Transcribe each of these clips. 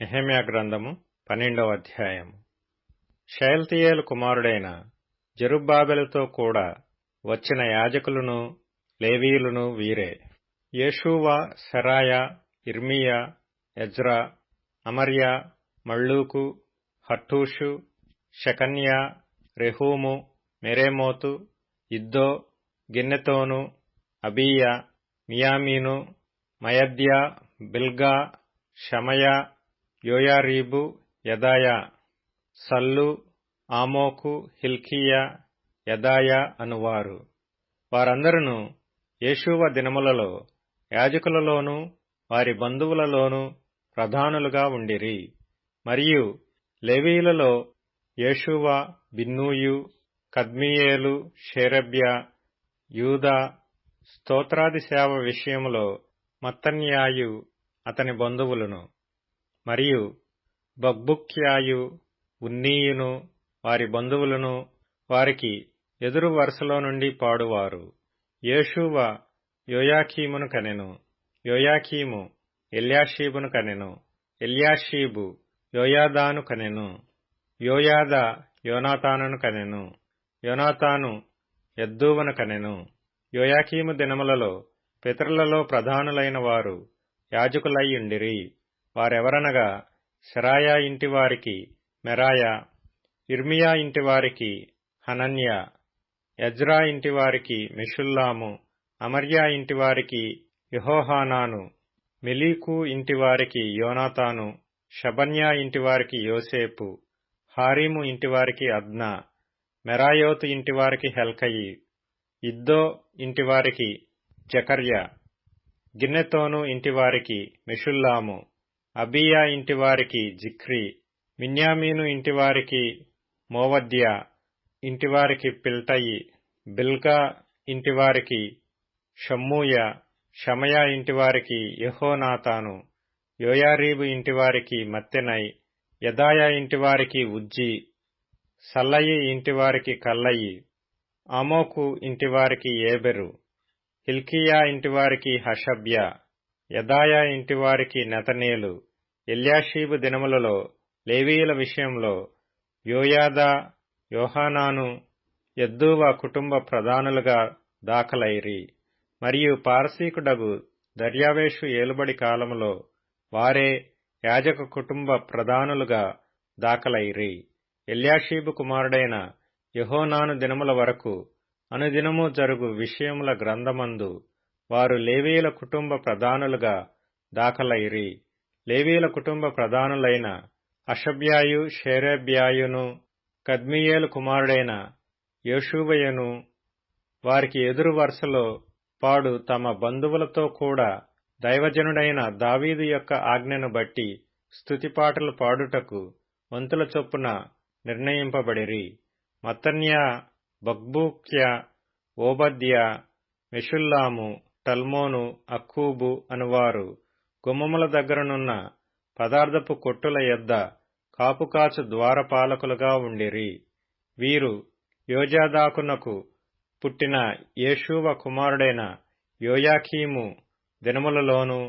నెహెమ్యా గ్రంథము పన్నెండవ అధ్యాయము షయల్తీయేలు కుమారుడైన జెరుబ్బాబెలుతో కూడా వచ్చిన యాజకులను లేవీయులను వీరే Jeshua Seraiah Jeremiah Ezra Amariah Malluch Hattush Shecaniah Rehum Meremoth Iddo Ginnethon Abijah మియామీను Maadiah Bilgah Shemaiah Joiarib Jedaiah Sallu Amok Hilkiah Jedaiah అనువారు. వారందరును యేషూవ దినములలో యాజకులలోనూ వారి బంధువులలోనూ ప్రధానులుగా ఉండిరి. మరియు లేవీయులలో యేషువ బిన్నూయు కద్మియేలు షేరభ్య యూదా స్తోత్రాది సేవ విషయములో మత్తన్యాయు అతని బంధువులను. మరియు బగ్బుక్యాయు ఉన్నీయును వారి బంధువులను వారికి ఎదురు వరుసలో నుండి పాడువారు. యేషూవ యోయాకీమును కనెను. యోయాకీము ఎల్యాషీబును కనెను. ఎల్యాషీబు యోయాదాను కనెను. యోయాద యోనాతానును కనెను. యోనాతాను యద్దూవను కనెను. యోయాకీము దినములలో పితరులలో ప్రధానులైన వారు యాజకులయ్యుండిరి. వారెవరనగా సెరాయా ఇంటివారికి మెరాయా ఇర్మియా ఇంటివారికి హనన్య యజ్రా ఇంటివారికి మిషుల్లాము అమర్యా ఇంటివారికి యహోహానాను మిలీకు ఇంటివారికి యోనాతాను షబన్యా ఇంటివారికి యోసేపు హారీము ఇంటివారికి అద్నా మెరాయోతు ఇంటివారికి హెల్కయి ఇద్దో ఇంటివారికి జకర్య గిన్నెతోను ఇంటివారికి మిషుల్లాము. అబియా ఇంటివారికి జిక్రి మిన్యామీను ఇంటివారికి మోవద్య ఇంటివారికి పిల్టయి బిల్గా ఇంటివారికి షమ్మూయ షమయా ఇంటివారికి యహోనాతాను యోయారీబు ఇంటివారికి మత్తెనై యదాయా ఇంటివారికి ఉజ్జి సల్లయి ఇంటివారికి కల్లయి ఆమోకు ఇంటివారికి ఏబెరు హిల్కియా ఇంటివారికి హషబ్య యదాయా ఇంటివారికి నెతనేలు ఎల్యాషీబు దినములలో లేవీయుల విషయంలో యోయాదా యోహానాను ఎద్దూవ కుటుంబ ప్రధానులుగా దాఖలైరి. మరియు పారసీకుడగు దర్యావేషు ఏలుబడి కాలములో వారే యాజక కుటుంబ ప్రధానులుగా దాఖలైరి. ఎల్యాషీబు కుమారుడైన యహోనాను దినముల వరకు అనుదినము జరుగు విషయముల గ్రంథమందు వారు లేవీయుల కుటుంబ ప్రధానులుగా దాఖలైరి. లేవీయుల కుటుంబ ప్రధానులైన అషబ్యాయు షేరేబ్యాయును కద్మియేలు కుమారుడైన యోషూబయను వారికి ఎదురు వరుసలో పాడు తమ బంధువులతో కూడా దైవజనుడైన దావీదు యొక్క ఆజ్ఞను బట్టి స్తుతిపాటలు పాడుటకు వంతుల చొప్పున నిర్ణయింపబడిరి. మత్తన్యా బక్బూక్య ఓబద్య మెషుల్లాము టల్మోను అక్కూబు అనువారు. గుమ్మముల దగ్గరనున్న పదార్థపు కొట్టుల యొద్ద కాపుకాచు ద్వారపాలకులుగా ఉండిరి. వీరు యోజాదాకునకు పుట్టిన యేషూవ కుమారుడైన యోయాకీము దినములలోనూ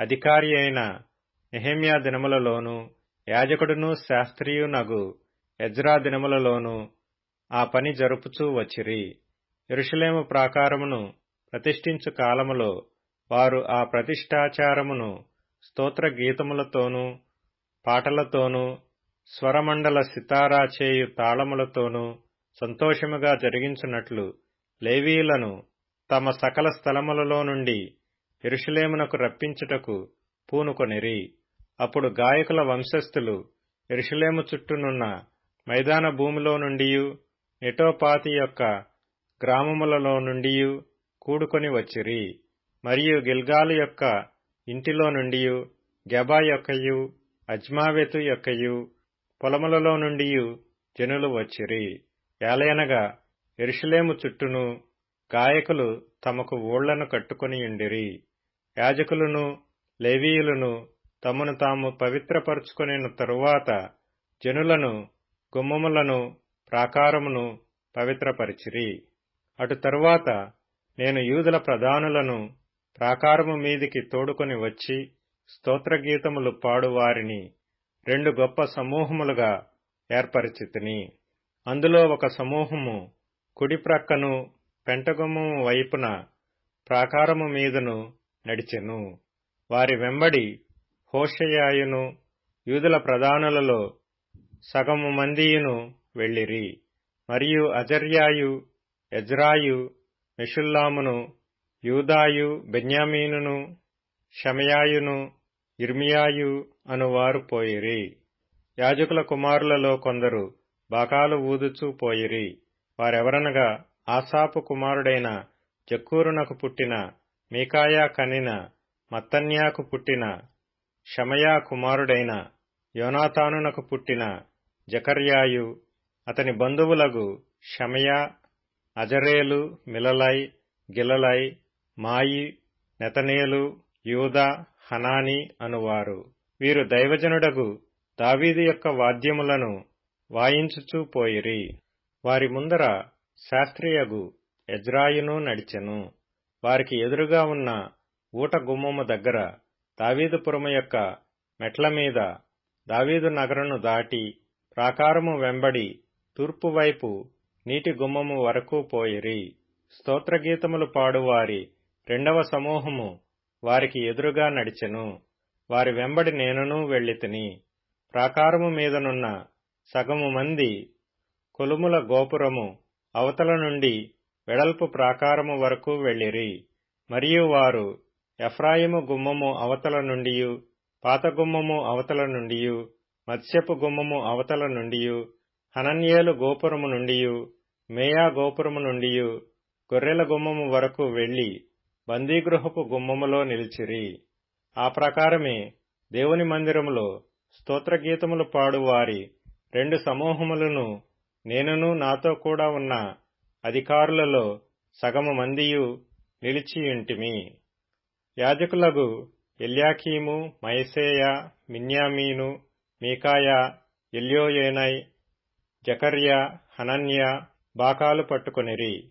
అధికారి అయిన నెహెమ్యా దినములలోనూ యాజకుడును శాస్త్రీయునగు ఎజ్రా దినములలోనూ ఆ పని జరుపుచూ వచ్చిరి. ఎరుషలేము ప్రాకారమును ప్రతిష్ఠించు కాలములో వారు ఆ ప్రతిష్ఠాచారమును స్తోత్ర గీతములతోనూ పాటలతోనూ స్వరమండల సితారా చేయు తాళములతోనూ సంతోషముగా జరిగించున్నట్లు లేవీలను తమ సకల స్థలములలో నుండి ఎరుషలేమునకు రప్పించుటకు పూనుకొనిరి. అప్పుడు గాయకుల వంశస్థులు ఎరుషలేము చుట్టూనున్న మైదాన భూమిలో నుండియు నెటోపాతి యొక్క గ్రామములలో నుండియు కూడుకొని వచ్చిరి. మరియు గిల్గాలు యొక్క ఇంటిలో నుండియు గెబా యొక్కయు అజ్మావెతు యొక్కయు పొలములలో నుండియు జనులు వచ్చిరి. ఏలయనగా ఎరుషలేము చుట్టూను గాయకులు తమకు ఊళ్ళను కట్టుకునియుండిరి యాజకులను లేవీయులను తమను తాము పవిత్రపరుచుకొనిన తరువాత జనులను గుమ్మములను ప్రాకారమును పవిత్రపరిచిరి. అటు తరువాత నేను యూదుల ప్రధానులను ప్రాకారము మీదికి తోడుకొని వచ్చి స్తోత్రగీతములు పాడువారిని రెండు గొప్ప సమూహములుగా ఏర్పరిచితిని. అందులో ఒక సమూహము కుడి ప్రక్కను పెంటగుమ్మము వైపున ప్రాకారము మీదను నడిచెను. వారి వెంబడి హోషయాయును యూదుల ప్రధానులలో సగము మందియును వెళ్ళిరి. మరియు అజర్యాయు ఎజ్రాయు మెషుల్లామును యూదాయు బెన్యామీనును షమయాయును ఇర్మియాయు అనువారు పోయిరి. యాజకుల కుమారులలో కొందరు బాకాలు ఊదుచూ పోయిరి. వారెవరనగా ఆసాపు కుమారుడైన జక్కూరునకు పుట్టిన మీకాయా కనిన మత్తన్యాకు పుట్టిన షమయా కుమారుడైన యోనాతానునకు పుట్టిన జకర్యాయు అతని బంధువులగు షమయా అజరేలు మిలలై గిలలై మాయి నెతనేలు యూదా హనాని అనువారు. వీరు దైవజనుడగు దావీదు యొక్క వాద్యములను వాయించుచూ పోయిరి. వారి ముందర శాస్త్రియగు ఎజ్రాయును నడిచెను. వారికి ఎదురుగా ఉన్న ఊట గుమ్మము దగ్గర దావీదుపురము యొక్క మెట్ల మీద దావీదు నగరను దాటి ప్రాకారము వెంబడి తూర్పు వైపు నీటి గుమ్మము వరకు పోయిరి. స్తోత్రగీతములు పాడువారి రెండవ సమూహము వారికి ఎదురుగా నడిచెను. వారి వెంబడి నేనును వెళ్ళితిని. ప్రాకారము మీదనున్న సగము మంది కొలుముల గోపురము అవతల నుండి వెడల్పు ప్రాకారము వరకు వెళ్ళిరి. మరియు వారు ఎఫ్రాయిము గుమ్మము అవతల నుండియు పాత గుమ్మము అవతల నుండియు మత్స్యపు గుమ్మము అవతల నుండియు హనన్యేలు గోపురము నుండియు మేయా గోపురము నుండియు గొర్రెల గుమ్మము వరకు వెళ్ళి బందీగృహపు గుమ్మములో నిలిచిరి. ఆ ప్రకారమే దేవుని మందిరములో స్తోత్రగీతములు పాడువారి రెండు సమూహములను నేనును నాతో కూడా ఉన్న అధికారులలో సగము మందియు నిలిచియుంటిమి యాజకులగు ఎల్యాకీము మైసేయ మిన్యామీను మీకాయ ఎల్యోయేనై జకర్యా హనన్య బాకాలు పట్టుకొనిరి.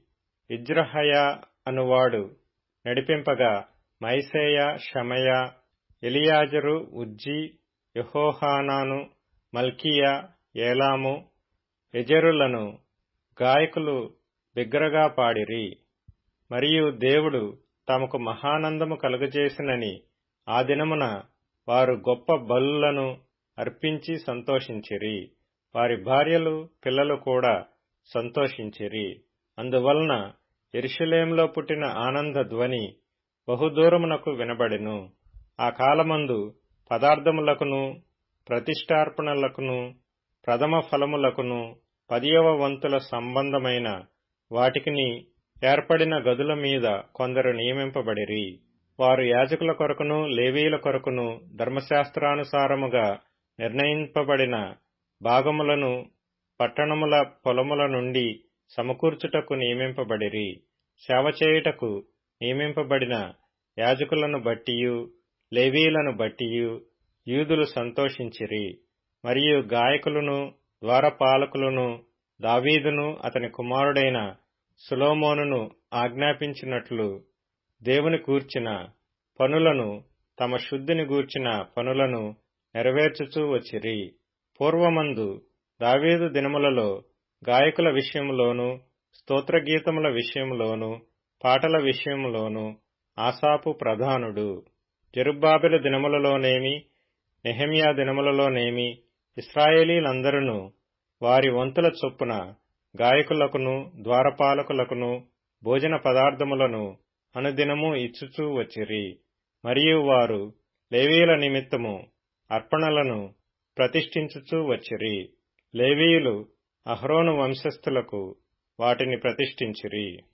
ఇజ్రహయ అనువాడు నడిపింపగా మైసేయ షమయ ఎలియాజరు ఉజ్జి యహోహానాను మల్కియా ఏలాము ఎజరులను గాయకులు బిగ్గరగా పాడిరి. మరియు దేవుడు తమకు మహానందము కలుగజేసినని ఆ దినమున వారు గొప్ప బలులను అర్పించి సంతోషించిరి. వారి భార్యలు పిల్లలు కూడా సంతోషించిరి. అందువలన ఎరుషలేంలో పుట్టిన ఆనంద ధ్వని బహుదూరమునకు వినబడెను. ఆ కాలమందు పదార్థములకును ప్రతిష్టార్పణలకును ప్రథమ ఫలములకును పదియవ వంతుల సంబంధమైన వాటికిని ఏర్పడిన గదుల మీద కొందరు నియమింపబడిరి. వారు యాజకుల కొరకును లేవీల కొరకును ధర్మశాస్త్రానుసారముగా నిర్ణయింపబడిన భాగములను పట్టణముల పొలముల నుండి సమకూర్చుటకు నియమింపబడిరి. సేవ చేయుటకు నియమింపబడిన యాజకులను బట్టియు లేవీలను బట్టియు యూదులు సంతోషించిరి. మరియు గాయకులను ద్వారపాలకులను దావీదును అతని కుమారుడైన సులోమోనును ఆజ్ఞాపించినట్లు దేవుని కూర్చిన పనులను తమ శుద్ధిని గూర్చిన పనులను నెరవేర్చుచూ వచ్చిరి. పూర్వమందు దావీదు దినములలో గాయకుల విషయంలోనూ స్తోత్రగీతముల విషయంలోనూ పాటల విషయంలోనూ ఆసాపు ప్రధానుడు. జరుబ్బాబెల దినములలోనేమి నెహమ్యా దినములలోనేమి ఇస్రాయేలీలందరూ వారి వంతుల చొప్పున గాయకులకును ద్వారపాలకులకును భోజన పదార్థములను అనుదినము ఇచ్చుచూ వచ్చిరి. మరియు వారు లేవీల నిమిత్తము అర్పణలను ప్రతిష్ఠించుచూ వచ్చిరి. లేవీయులు అహ్రోను వంశస్థులకు వాటిని ప్రతిష్ఠించిరి.